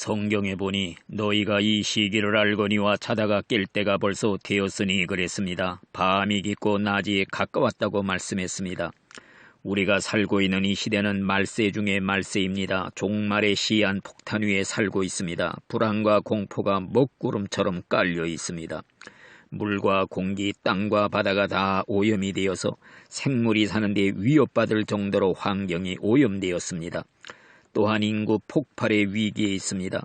성경에 보니 너희가 이 시기를 알거니와 자다가 깰 때가 벌써 되었으니 그랬습니다. 밤이 깊고 낮이 가까웠다고 말씀했습니다. 우리가 살고 있는 이 시대는 말세 중의 말세입니다. 종말의 시한 폭탄 위에 살고 있습니다. 불안과 공포가 먹구름처럼 깔려 있습니다. 물과 공기, 땅과 바다가 다 오염이 되어서 생물이 사는데 위협받을 정도로 환경이 오염되었습니다. 또한 인구 폭발의 위기에 있습니다.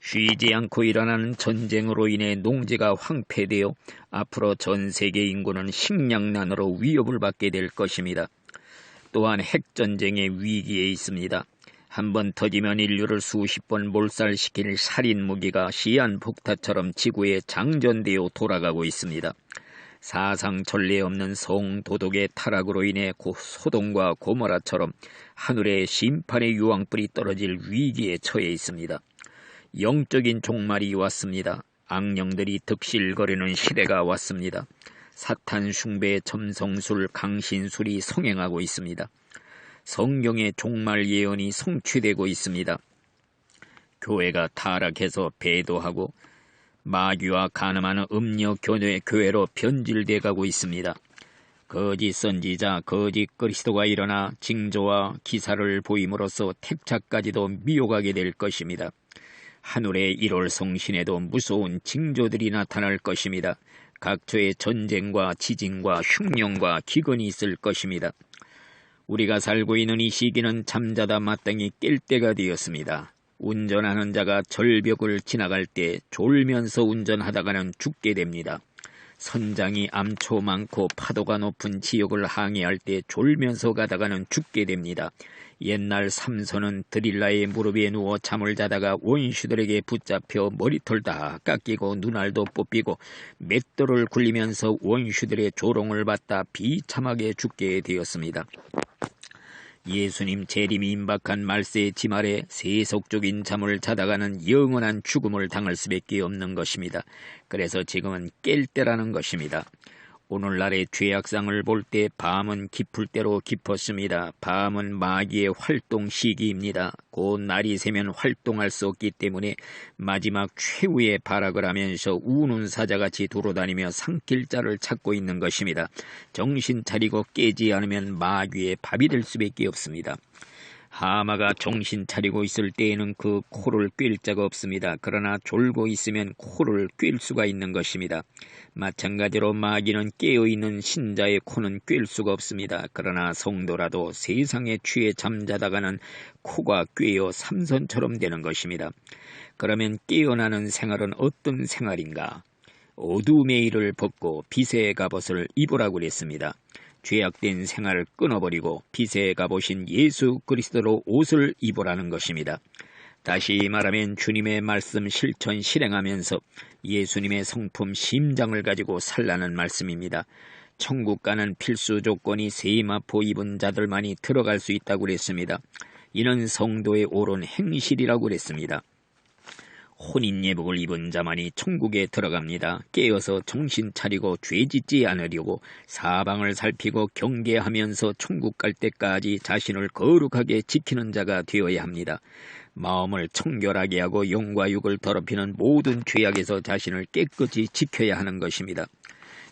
쉬지 않고 일어나는 전쟁으로 인해 농지가 황폐되어 앞으로 전 세계 인구는 식량난으로 위협을 받게 될 것입니다. 또한 핵전쟁의 위기에 있습니다. 한 번 터지면 인류를 수십 번 몰살시킬 살인 무기가 시한폭탄처럼 지구에 장전되어 돌아가고 있습니다. 사상 전례 없는 성도덕의 타락으로 인해 소동과 고모라처럼 하늘의 심판의 유황불이 떨어질 위기에 처해 있습니다. 영적인 종말이 왔습니다. 악령들이 득실거리는 시대가 왔습니다. 사탄 숭배 점성술 강신술이 성행하고 있습니다. 성경의 종말 예언이 성취되고 있습니다. 교회가 타락해서 배도하고 마귀와 가늠하는 음녀 교회, 교회로 변질돼 가고 있습니다. 거짓 선지자, 거짓 그리스도가 일어나 징조와 기사를 보임으로써 택자까지도 미혹하게 될 것입니다. 하늘의 1월 성신에도 무서운 징조들이 나타날 것입니다. 각처에 전쟁과 지진과 흉령과 기근이 있을 것입니다. 우리가 살고 있는 이 시기는 잠자다 마땅히 깰 때가 되었습니다. 운전하는 자가 절벽을 지나갈 때 졸면서 운전하다가는 죽게 됩니다. 선장이 암초 많고 파도가 높은 지역을 항해할 때 졸면서 가다가는 죽게 됩니다. 옛날 삼손은 드릴라의 무릎에 누워 잠을 자다가 원슈들에게 붙잡혀 머리털 다 깎이고 눈알도 뽑히고 맷돌을 굴리면서 원슈들의 조롱을 받다 비참하게 죽게 되었습니다. 예수님 재림이 임박한 말세의 지말에 세속적인 잠을 자다가는 영원한 죽음을 당할 수밖에 없는 것입니다. 그래서 지금은 깰 때라는 것입니다. 오늘날의 죄악상을 볼 때 밤은 깊을 대로 깊었습니다. 밤은 마귀의 활동 시기입니다. 곧 날이 새면 활동할 수 없기 때문에 마지막 최후의 발악을 하면서 우는 사자같이 돌아다니며 상길자를 찾고 있는 것입니다. 정신 차리고 깨지 않으면 마귀의 밥이 될 수밖에 없습니다. 하마가 정신 차리고 있을 때에는 그 코를 꿰 자가 없습니다. 그러나 졸고 있으면 코를 꿰 수가 있는 것입니다. 마찬가지로 마귀는 깨어있는 신자의 코는 꿰 수가 없습니다. 그러나 성도라도 세상에 취해 잠자다가는 코가 꿰어 삼선처럼 되는 것입니다. 그러면 깨어나는 생활은 어떤 생활인가? 어둠의 일을 벗고 빛의 갑옷을 입으라고 그랬습니다. 죄악된 생활을 끊어버리고 빛에 가보신 예수 그리스도로 옷을 입으라는 것입니다. 다시 말하면 주님의 말씀 실천 실행하면서 예수님의 성품 심장을 가지고 살라는 말씀입니다. 천국 가는 필수 조건이 세마포 입은 자들만이 들어갈 수 있다고 그랬습니다. 이는 성도의 옳은 행실이라고 그랬습니다. 혼인 예복을 입은 자만이 천국에 들어갑니다. 깨어서 정신 차리고 죄짓지 않으려고 사방을 살피고 경계하면서 천국 갈 때까지 자신을 거룩하게 지키는 자가 되어야 합니다. 마음을 청결하게 하고 영과 육을 더럽히는 모든 죄악에서 자신을 깨끗이 지켜야 하는 것입니다.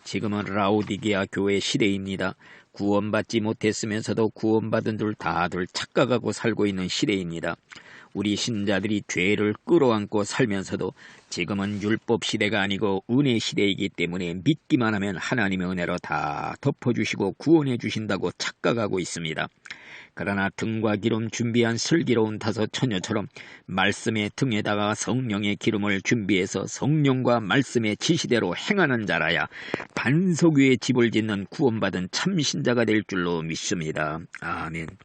지금은 라우디게아 교회 시대입니다. 구원받지 못했으면서도 구원받은 줄 다들 착각하고 살고 있는 시대입니다. 우리 신자들이 죄를 끌어안고 살면서도 지금은 율법 시대가 아니고 은혜 시대이기 때문에 믿기만 하면 하나님의 은혜로 다 덮어주시고 구원해 주신다고 착각하고 있습니다. 그러나 등과 기름 준비한 슬기로운 다섯 처녀처럼 말씀의 등에다가 성령의 기름을 준비해서 성령과 말씀의 지시대로 행하는 자라야 반석 위에 집을 짓는 구원받은 참신자가 될 줄로 믿습니다. 아멘.